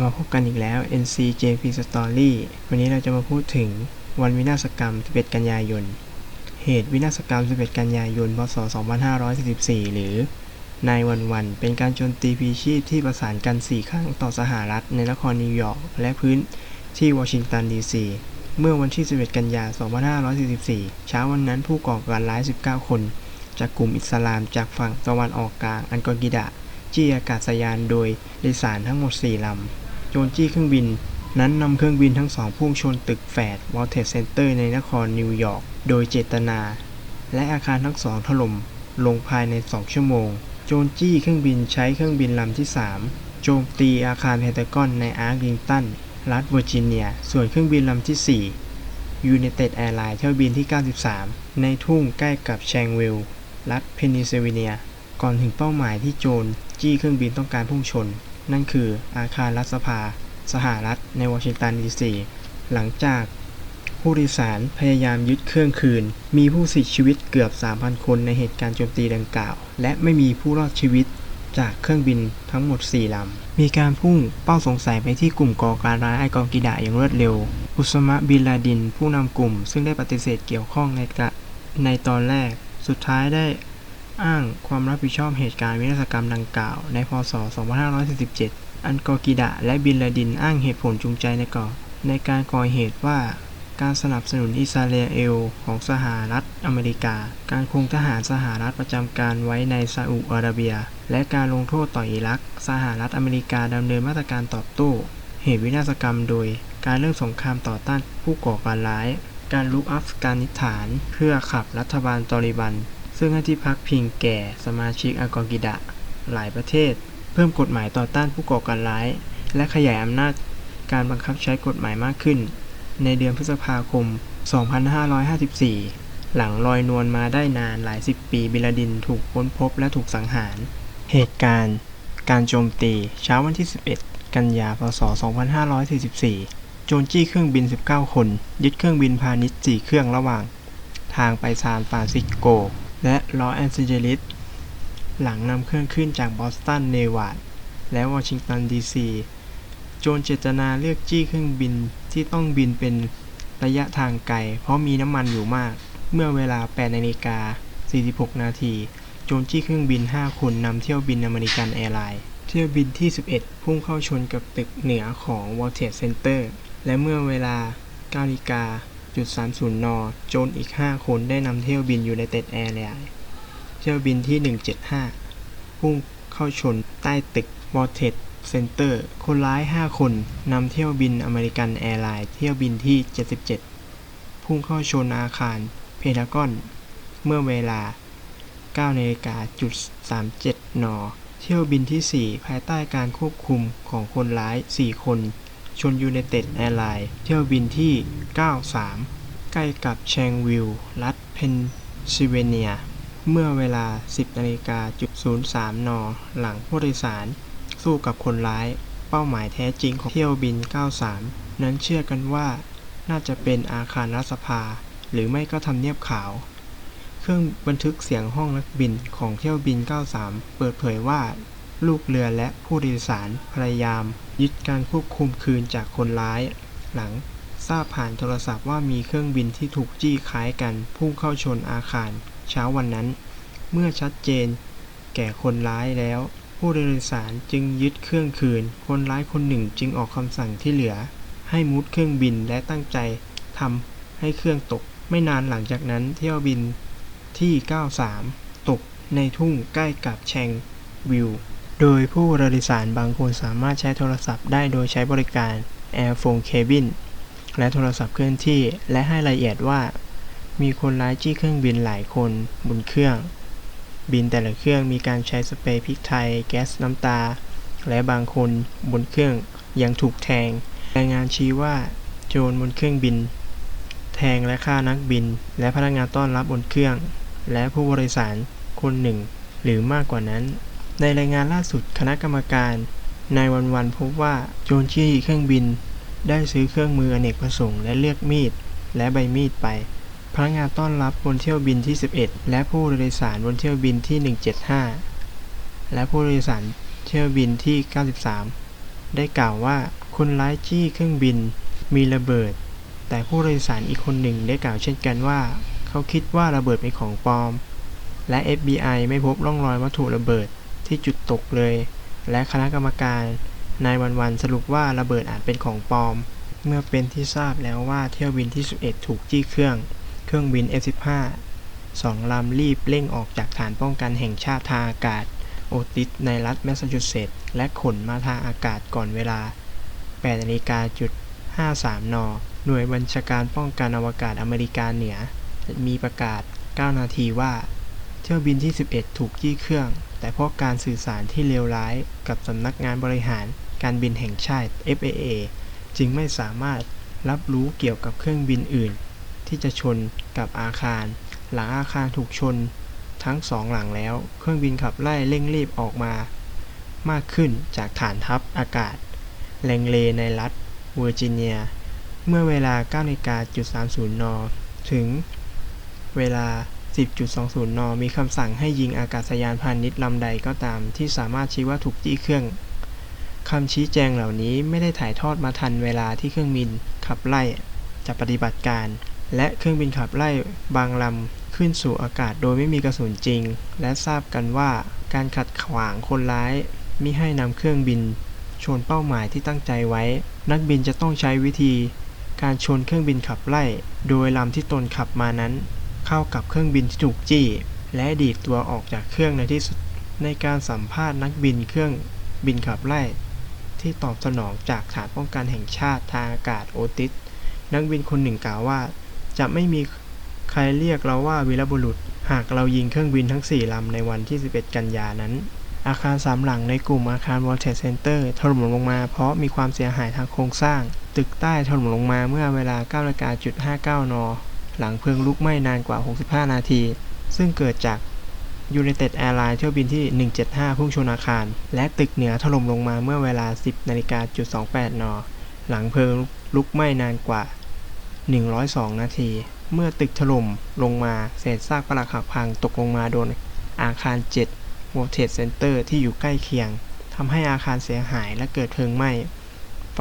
บมาพบกันอีกแล้ว NCJP Story วันนี้เราจะมาพูดถึงวันวินาศกรรม 11 กันยายน เหตุวินาศกรรม 11 กันยายน พศ 2544 หรือ นายวันวัน เป็นการโจมตีพีชีพที่ประสานกัน 4 ครั้งต่อสหรัฐ ในนครนิวยอร์กและพื้นที่วอชิงตันดีซี เมื่อวันที่ 11 กันยายน 2544 เช้าวันนั้นผู้ก่อการร้าย 19 คน จากกลุ่มอิสลามจากฝั่งตะวันออกกลางอันกอกิดะจี้อากาศยานโดยโดยสารทั้งหมด 4 ลำ โจรจี้เครื่องบิน นั้นนำเครื่องบินทั้งสองพุ่งชนตึกแฝด World Trade Center ในนครนิวยอร์ก โดยเจตนา และอาคารทั้งสองถล่มลงภายใน 2 ชั่วโมง โจรจี้เครื่องบินใช้เครื่องบินลำที่ 3 โจมตีอาคารเพนทากอนในอาร์ลิงตัน รัฐเวอร์จิเนีย ส่วนเครื่องบินลำที่ 4 United Airlines เที่ยวบินที่ 93 ในทุ่งใกล้กับแชงวิลล์รัฐเพนนิซิลเวเนีย ก่อนถึงเป้าหมายที่โจรจี้เครื่องบินต้องการพุ่งชน นั่นคืออาคารรัฐสภา สหรัฐในวอชิงตันดีซีหลังจากผู้โดยสารพยายามยึดเครื่องคืน มีผู้เสียชีวิตเกือบ 3,000 คนในเหตุการณ์โจมตีดังกล่าว และไม่มีผู้รอดชีวิตจากเครื่องบินทั้งหมด 4 ลำ มีการพุ่งเป้าสงสัยไปที่กลุ่มก่อการร้ายไอกองกิดะอย่างรวดเร็ว อุสมะบินลาดินผู้นำกลุ่ม ซึ่งได้ปฏิเสธเกี่ยวข้องในกะในตอนแรก สุดท้ายได้ อ้างความรับผิดชอบเหตุการณ์วินาศกรรมดังกล่าว ในพศ 2547 อันกอกิดะและบินลาดินอ้างเหตุผลจูงใจในก่อในการก่อเหตุว่าการสนับสนุนอิสราเอลของสหรัฐอเมริกา การคงทหารสหรัฐประจำการไว้ในซาอุอาระเบีย และการลงโทษต่ออิรัก สหรัฐอเมริกาดำเนินมาตรการตอบโต้ เหตุวินาศกรรมโดย การเริ่มสงครามต่อต้านผู้ก่อการร้าย การลุกอัฟกานิสถาน เพื่อขับรัฐบาลตอริบัน ซึ่งให้ที่พักพิงแก่สมาชิกอากอกิดะ หลายประเทศ เพิ่มกฎหมายต่อต้านผู้ก่อการร้าย และขยายอำนาจการบังคับใช้กฎหมายมากขึ้น ในเดือนพฤษภาคม 2554 หลังลอยนวลมาได้นานหลายสิบปีบิลาดินถูกค้นพบและถูกสังหาร เหตุการณ์ การโจมตีเช้าวันที่ 11 กันยาพศ 2544 โจรจี้เครื่องบิน 19 คน ยึดเครื่องบินพาณิชย์ 4 เครื่องระหว่าง ทางไปซานฟรานซิสโก และลอสแอนเจลิสหลังนำเครื่องขึ้นจากบอสตัน เนวาด และวอชิงตัน ดีซี โจรเจตนาเลือกจี้เครื่องบินที่ต้องบินเป็นระยะทางไกล เพราะมีน้ำมันอยู่มาก เมื่อเวลา 8นาฬิกา 46 นาที โจรจี้เครื่องบิน 5 คนนำเที่ยวบินอเมริกันแอร์ไลน์ เที่ยวบินที่ 11 พุ่งเข้าชนกับตึกเหนือของ World Trade Center และเมื่อเวลา9นาฬิกา 30 น โจรอีก 5 คนได้นำเที่ยวบิน United Airlines เที่ยวบินที่ 175 พุ่งเข้าชนใต้ตึก World Trade Center คนร้าย 5 คนนำเที่ยวบินอเมริกันแอร์ไลน์เที่ยวบินที่ 77 พุ่งเข้าชนอาคารเพนากอน เมื่อเวลา9นาฬิกาจุด37 น เที่ยวบินที่ 4 ภายใต้การควบคุมของคนร้าย 4 คน ชนยูไนเต็ดแอร์ไลน์เที่ยวบินที่ 93 ใกล้กับแชงวิลล์รัฐเพนซิลเวเนีย เมื่อเวลา 10นาฬิกาจุด03 น หลังผู้โดยสาร สู้กับคนร้าย เป้าหมายแท้จริงของเที่ยวบิน 93 นั้นเชื่อกันว่า น่าจะเป็นอาคารรัฐสภา หรือไม่ก็ทำเนียบขาวเครื่องบันทึกเสียงห้องนักบินของเที่ยวบิน 93 เปิดเผยว่า ลูกเรือและผู้โดยสารพยายาม ยึดการควบคุมคืนจากคนร้าย หลังทราบผ่านโทรศัพท์ว่ามีเครื่องบินที่ถูกจี้คล้ายกันพุ่งเข้าชนอาคารเช้าวันนั้น เมื่อชัดเจน แก่คนร้ายแล้ว ผู้โดยสารจึงยึดเครื่องคืน คนร้ายคนหนึ่งจึงออกคำสั่งที่เหลือ ให้มุดเครื่องบินและตั้งใจทำให้เครื่องตก ไม่นานหลังจากนั้นเที่ยวบินที่ 93 ตกในทุ่งใกล้กับแชงวิล โดยผู้โดยสารบางคนสามารถใช้โทรศัพท์ได้โดยใช้บริการ Air Phone Cabin และโทรศัพท์เคลื่อนที่ และให้รายละเอียดว่า มีคนร้ายจี้เครื่องบินหลายคนบนเครื่อง บินแต่ละเครื่องมีการใช้สเปรย์พริกไทย แก๊สน้ำตา และบางคนบนเครื่องยังถูกแทง รายงานชี้ว่า โจรบนเครื่องบิน แทงและฆ่านักบิน และพนักงานต้อนรับบนเครื่อง และผู้บริสารคนหนึ่ง หรือมากกว่านั้น ในรายงานล่าสุดคณะกรรมการนายวันวันพบว่าโจรจี้เครื่องบิน ได้ซื้อเครื่องมืออเนกประสงค์และเลือกมีด และใบมีดไป พนักงานต้อนรับบนเที่ยวบินที่ 11 และผู้โดยสารบนเที่ยวบินที่ 175 และผู้โดยสารเที่ยวบินที่ 93 ได้กล่าวว่าคนร้ายจี้เครื่องบินมีระเบิด แต่ผู้โดยสารอีกคนหนึ่งได้กล่าวเช่นกันว่า เขาคิดว่าระเบิดเป็นของปลอม และ FBI ไม่พบร่องรอยวัตถุระเบิด ที่จุดตกเลย และคณะกรรมการนายวันวันสรุปว่าระเบิดอาจเป็นของปลอม เมื่อเป็นที่ทราบแล้วว่าเที่ยวบินที่ 11 ถูกจี้เครื่อง เครื่องบิน F-15 สองลำรีบเร่งออกจากฐานป้องกันแห่งชาติทางอากาศ โอติสในรัฐแมสซาชูเซตส์และขนมาทางอากาศก่อนเวลา8นาฬิกาจุด53 น หน่วยบัญชาการป้องกันอวกาศอเมริกาเหนือ มีประกาศ 9 นาทีว่า เที่ยวบินที่ 11 ถูกจี้เครื่อง แต่เพราะการสื่อสารที่เลวร้ายกับสำนักงานบริหารการบินแห่งชาติ FAA จึงไม่สามารถรับรู้เกี่ยวกับเครื่องบินอื่น ที่จะชนกับอาคาร หลังอาคารถูกชน ทั้งสองหลังแล้ว เครื่องบินขับไล่เร่งรีบออกมา มากขึ้นจากฐานทัพอากาศ แลงเลในรัฐเวอร์จิเนีย เมื่อเวลา9นาฬิกาจุด30 น ถึงเวลา 10.20 น มีคำสั่งให้ยิงอากาศยานพาณิชย์ลำใดก็ตาม ที่สามารถชี้ว่าถูกจี้เครื่องคำชี้แจงเหล่านี้ไม่ได้ถ่ายทอดมาทันเวลาที่เครื่องบินขับไล่จะปฏิบัติการ และเครื่องบินขับไล่บางลำขึ้นสู่อากาศโดยไม่มีกระสุนจริง และทราบกันว่าการขัดขวางคนร้ายมิให้นำเครื่องบิน ชนเป้าหมายที่ตั้งใจไว้ นักบินจะต้องใช้วิธี การชนเครื่องบินขับไล่ โดยลำที่ตนขับมานั้น เข้ากับเครื่องบินที่ถูกจี้ และดีดตัวออกจากเครื่องในที่สุด ในการสัมภาษณ์นักบินเครื่องบินขับไล่ ที่ตอบสนองจากฐานป้องกันแห่งชาติทางอากาศโอติส นักบินคนหนึ่งกล่าวว่า จะไม่มีใครเรียกเราว่าวีรบุรุษ หากเรายิงเครื่องบินทั้ง 4 ลำในวันที่ 11 กันยานั้น อาคารสามหลังในกลุ่มอาคาร World Trade Center ถล่มลงมาเพราะมีความเสียหายทางโครงสร้าง ตึกใต้ถล่มลงมาเมื่อเวลา9นาฬิกาจุด59น หลังเพลิงลุกไหม้นานกว่า 65 นาที ซึ่งเกิดจาก United Airlines เที่ยวบินที่ 175 พุ่งชนอาคาร และตึกเหนือถล่มลงมาเมื่อเวลา 10นาฬิกาจุด28 น หลังเพลิงลุกไหม้นานกว่า 102 นาที เมื่อตึกถล่มลงมาเศษซากปรักหักพังตกลงมาโดนอาคาร 7 World Trade Center ที่อยู่ใกล้เคียงทำให้อาคารเสียหายและเกิดเพลิงไหม้ ไฟ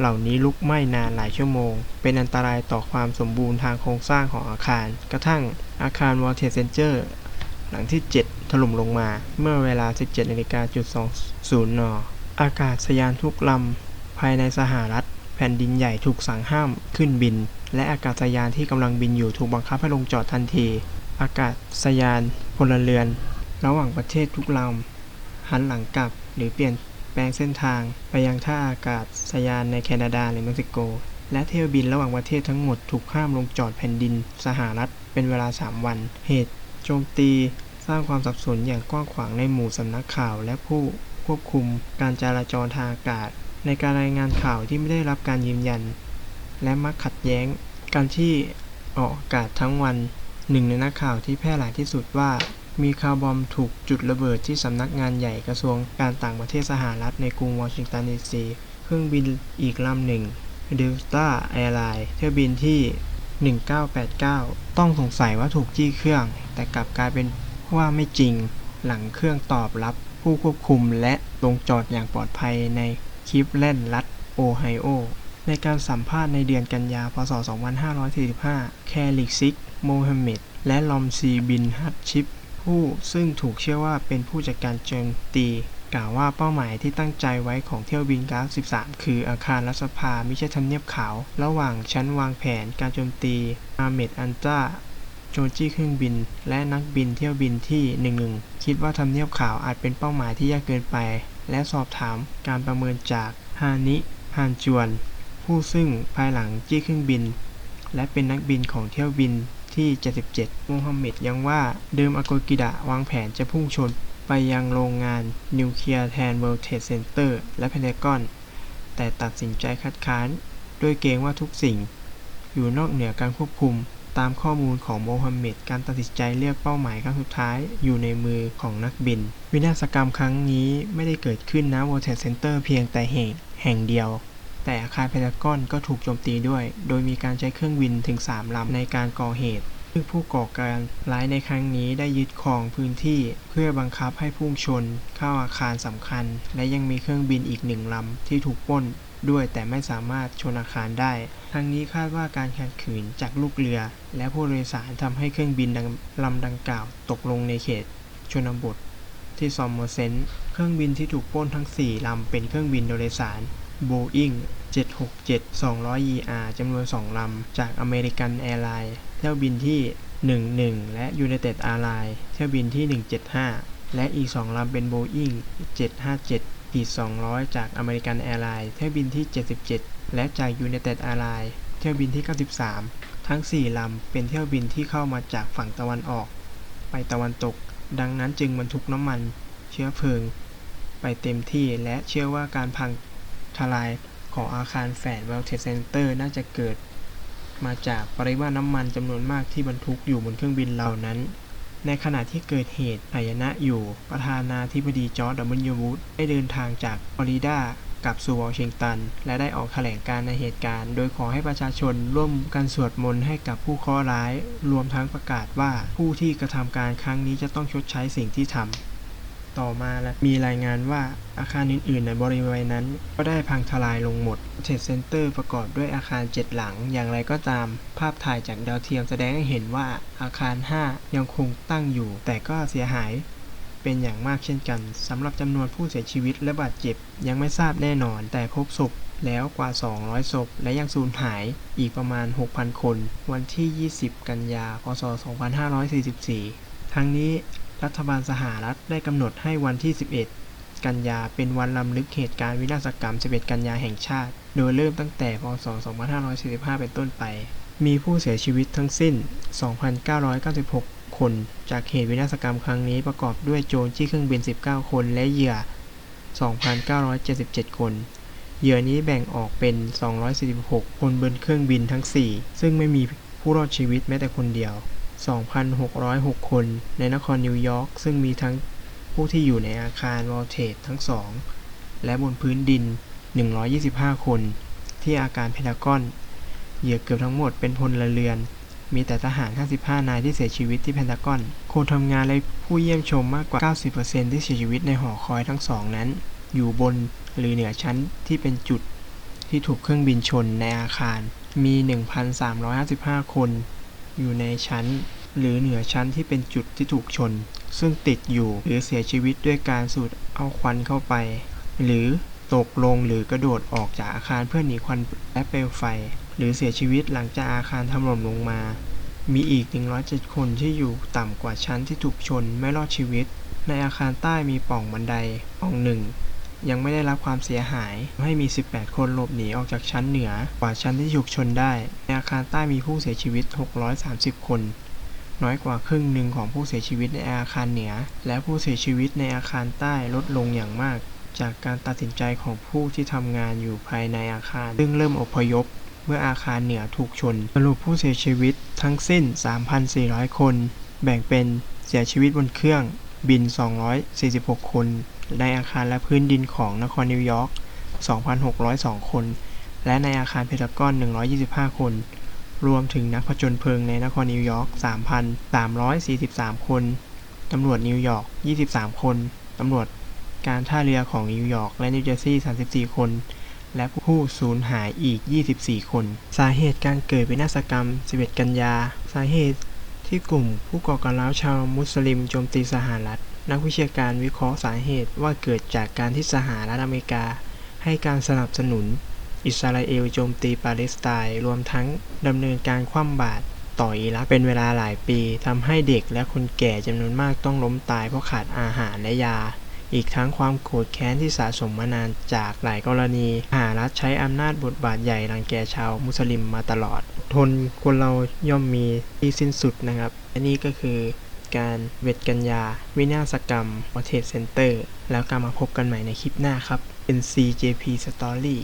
เหล่านี้ลุกไหม้นานหลายชั่วโมง เป็นอันตรายต่อความสมบูรณ์ทางโครงสร้างของอาคาร กระทั่งอาคาร World Trade Center หลังที่ 7 ถล่มลงมา เมื่อเวลา 17นาฬิกาจุด20 น อากาศยานทุกลำ ภายในสหรัฐ แผ่นดินใหญ่ถูกสั่งห้ามขึ้นบิน และอากาศยานที่กำลังบินอยู่ถูกบังคับให้ลงจอดทันที อากาศยานพลเรือน ระหว่างประเทศทุกลำหันหลังกลับหรือเปลี่ยน แปลงเส้นทางไปยังท่าอากาศยานในแคนาดาหรือเม็กซิโก และเที่ยวบินระหว่างประเทศทั้งหมดถูกห้ามลงจอดแผ่นดินสหรัฐเป็นเวลา 3 วัน เหตุ โจมตีสร้างความสับสนอย่างกว้างขวางในหมู่สำนักข่าวและผู้ควบคุมการจราจรทางอากาศ ในการรายงานข่าวที่ไม่ได้รับการยืนยัน และมักขัดแย้ง การที่ออกอากาศทั้งวัน หนึ่งในนักข่าวที่แพร่หลายที่สุดว่า มีคาร์บอมถูกจุดระเบิดที่สำนักงานใหญ่กระทรวงการต่างประเทศสหรัฐในกรุงวอชิงตันดีซีเครื่องบินอีกลำหนึ่ง Delta Airlines เที่ยวบินที่ 1989 ต้องสงสัยว่าถูกจี้เครื่อง แต่กลับกลายเป็นว่าไม่จริงหลังเครื่องตอบรับผู้ควบคุมและลงจอดอย่างปลอดภัยในคลิฟแลนด์รัฐโอไฮโอ ในการสัมภาษณ์ในเดือนกันยาพศ 2545 แคลิกซิก โมฮัมเหม็ด และลอมซีบินฮัตชิป ผู้ซึ่งถูกเชื่อว่าเป็นผู้จัดการโจมตี กล่าวว่าเป้าหมายที่ตั้งใจไว้ของเที่ยวบิน93คืออาคารรัฐสภาไม่ใช่ทำเนียบขาว ระหว่างชั้นวางแผนการโจมตีอาเมดอันตราโจมจี้เครื่องบิน และนักบินเที่ยวบินที่ 11 คิดว่าทำเนียบขาวอาจเป็นเป้าหมายที่ยากเกินไป และสอบถามการประเมินจากฮานิฮานจวน ผู้ซึ่งภายหลังจี้เครื่องบิน และเป็นนักบินของเที่ยวบิน ที่ 77โมฮัมเหม็ดยังว่าเดิมอาโกกิดะวางแผนจะพุ่งชนไปยังโรงงานนิวเคลียร์แทน World Trade Center และเพนทากอน แต่ตัดสินใจคัดค้าน ด้วยเกรงว่าทุกสิ่ง อยู่นอกเหนือการควบคุมตามข้อมูลของโมฮัมเหม็ดการตัดสินใจเลือกเป้าหมายครั้งสุดท้ายอยู่ในมือของนักบิน วินาศกรรมครั้งนี้ไม่ได้เกิดขึ้นณ World Trade Center เพียงแต่แห่งแห่งเดียว แต่อาคารเพนทากอนก็ถูกโจมตีด้วย โดยมีการใช้เครื่องบินถึง 3 ลำในการก่อเหตุซึ่งผู้ก่อการร้ายในครั้งนี้ได้ยึดครองพื้นที่ เพื่อบังคับให้พุ่งชนเข้าอาคารสำคัญ และยังมีเครื่องบินอีกหนึ่งลำที่ถูกปล้นด้วยแต่ไม่สามารถชนอาคารได้ ทั้งนี้คาดว่าการขัดขืนจากลูกเรือ และผู้โดยสารทำให้เครื่องบินลำดังกล่าว ตกลงในเขต ชนบท ที่ซอมเมอร์เซนเครื่องบินที่ถูกปล้นทั้ง 4ลำเป็นเครื่องบินโดยสาร Boeing 767 200 ER จำนวน 2 ลำ จากอเมริกันแอร์ไลน์ เที่ยวบินที่ 11 และ United Airlines เที่ยวบินที่ 175 และอีก 2 ลำเป็น Boeing 757ขีด200 จากอเมริกันแอร์ไลน์ เที่ยวบินที่ 77 และจาก United Airlines เที่ยวบินที่ 93 ทั้ง 4 ลำ เป็นเที่ยวบินที่เข้ามาจากฝั่งตะวันออก ไปตะวันตก ดังนั้นจึงบรรทุกน้ำมัน เชื้อเพลิง ไปเต็มที่และเชื่อว่าการพัง ทลายของอาคารแฝด World Trade Center น่าจะเกิดมาจากปริมาณน้ำมันจำนวนมากที่บรรทุกอยู่บนเครื่องบินเหล่านั้น ในขณะที่เกิดเหตุหายนะอยู่ ประธานาธิบดีจอร์จดับเบิลยูบูธได้เดินทางจากฟลอริดากลับสู่วอชิงตัน และได้ออกแถลงการณ์ในเหตุการณ์ โดยขอให้ประชาชนร่วมกันสวดมนต์ให้กับผู้เคราะห์ร้าย รวมทั้งประกาศว่าผู้ที่กระทำการครั้งนี้จะต้องชดใช้สิ่งที่ทำ ต่อมาและมีรายงานว่าอาคารอื่นๆ ในบริเวณนั้น ก็ได้พังทลายลงหมดเทรดเซ็นเตอร์ประกอบด้วยอาคาร 7 หลัง อย่างไรก็ตาม ภาพถ่ายจากดาวเทียมแสดงให้เห็นว่าอาคาร 5 ยังคงตั้งอยู่ แต่ก็เสียหายเป็นอย่างมากเช่นกันสำหรับจำนวนผู้เสียชีวิตและบาดเจ็บ ยังไม่ทราบแน่นอน แต่พบศพแล้วกว่า 200 ศพ และยังสูญหายอีกประมาณ 6,000 คน วันที่ 20 กันยา พศ 2544 ทั้งนี้ รัฐบาลสหรัฐได้กำหนดให้วันที่ 11 กันยาเป็นวันลำลึกเหตุการณ์วินาศกรรม 11 กันยาแห่งชาติ โดยเริ่มตั้งแต่ พศ 2545 เป็นต้นไป มีผู้เสียชีวิตทั้งสิ้น 2,996 คน จากเหตุวินาศกรรมครั้งนี้ประกอบด้วยโจรที่เครื่องบิน 19 คนและเหยื่อ 2,977 คนเหยื่อนี้แบ่งออกเป็น 246 คนบนเครื่องบินทั้ง 4 ซึ่งไม่มีผู้รอดชีวิตแม้แต่คนเดียว 2,606 คน ในนครนิวยอร์ก ซึ่งมีทั้งผู้ที่อยู่ในอาคารวอลเทดทั้งสอง และบนพื้นดิน 125 คน ที่อาการเพนทากอน เหยื่อเกือบทั้งหมดเป็นพลเรือน มีแต่ทหาร 55 นายที่เสียชีวิตที่เพนทากอน คนทำงานและผู้เยี่ยมชมมากกว่า 90%ที่เสียชีวิตในหอคอยทั้งสองนั้น อยู่บนหรือเหนือชั้นที่เป็นจุดที่ถูกเครื่องบินชนในอาคาร มี 1,355 คน อยู่ในชั้น หรือเหนือชั้นที่เป็นจุดที่ถูกชน ซึ่งติดอยู่หรือเสียชีวิตด้วยการสูดเอาควันเข้าไป หรือตกลงหรือกระโดดออกจากอาคารเพื่อหนีควันและเปลวไฟ หรือเสียชีวิตหลังจากอาคารถล่มลงมา มีอีก 107 คนที่อยู่ต่ำกว่าชั้นที่ถูกชนไม่รอดชีวิต ในอาคารใต้มีปล่องบันไดปล่องหนึ่ง ยังไม่ได้รับความเสียหาย ให้มี 18 คนหลบหนีออกจากชั้นเหนือกว่าชั้นที่ถูกชนได้ในอาคารใต้มีผู้เสียชีวิต 630 คน น้อยกว่าครึ่งหนึ่งของผู้เสียชีวิตในอาคารเหนือ และผู้เสียชีวิตในอาคารใต้ลดลงอย่างมาก จากการตัดสินใจของผู้ที่ทำงานอยู่ภายในอาคาร ซึ่งเริ่มอพยพเมื่ออาคารเหนือถูกชน สรุปผู้เสียชีวิตทั้งสิ้น 3,400 คน แบ่งเป็นเสียชีวิตบนเครื่อง บิน 246 คน ในอาคารและพื้นดินของนครนิวยอร์ก 2,602 คน และในอาคารเพนทากอน 125 คน รวมถึงนักผจญเพลิงในนครนิวยอร์ก 3,343 คน ตำรวจนิวยอร์ก 23 คน ตำรวจการท่าเรือของนิวยอร์กและนิวเจอร์ซีย์ 34 คน และผู้สูญหายอีก 24 คน สาเหตุการเกิดวินาศกรรม 11 กันยา สาเหตุ ที่กลุ่มผู้ก่อการร้ายชาวมุสลิมโจมตีสหรัฐ นักวิชาการวิเคราะห์สาเหตุว่าเกิดจากการที่สหรัฐอเมริกา ให้การสนับสนุน อิสราเอลโจมตีปาเลสไตน์รวมทั้งดำเนินการคว่ำบาตรต่ออิรักเป็นเวลาหลายปีทำให้เด็กและคนแก่จำนวนมากต้องล้มตายเพราะขาดอาหารและยา อีกทั้งความโกรธแค้นที่สะสมมานานจากหลายกรณีสหรัฐใช้อำนาจบทบาทใหญ่รังแกชาวมุสลิมมาตลอด ทนคนเราย่อมมีที่สิ้นสุดนะครับ อันนี้ก็คือการเวทกัญญา วินาศกรรมวอเทศเซ็นเตอร์ แล้วกลับมาพบกันใหม่ในคลิปหน้าครับ NCJP Story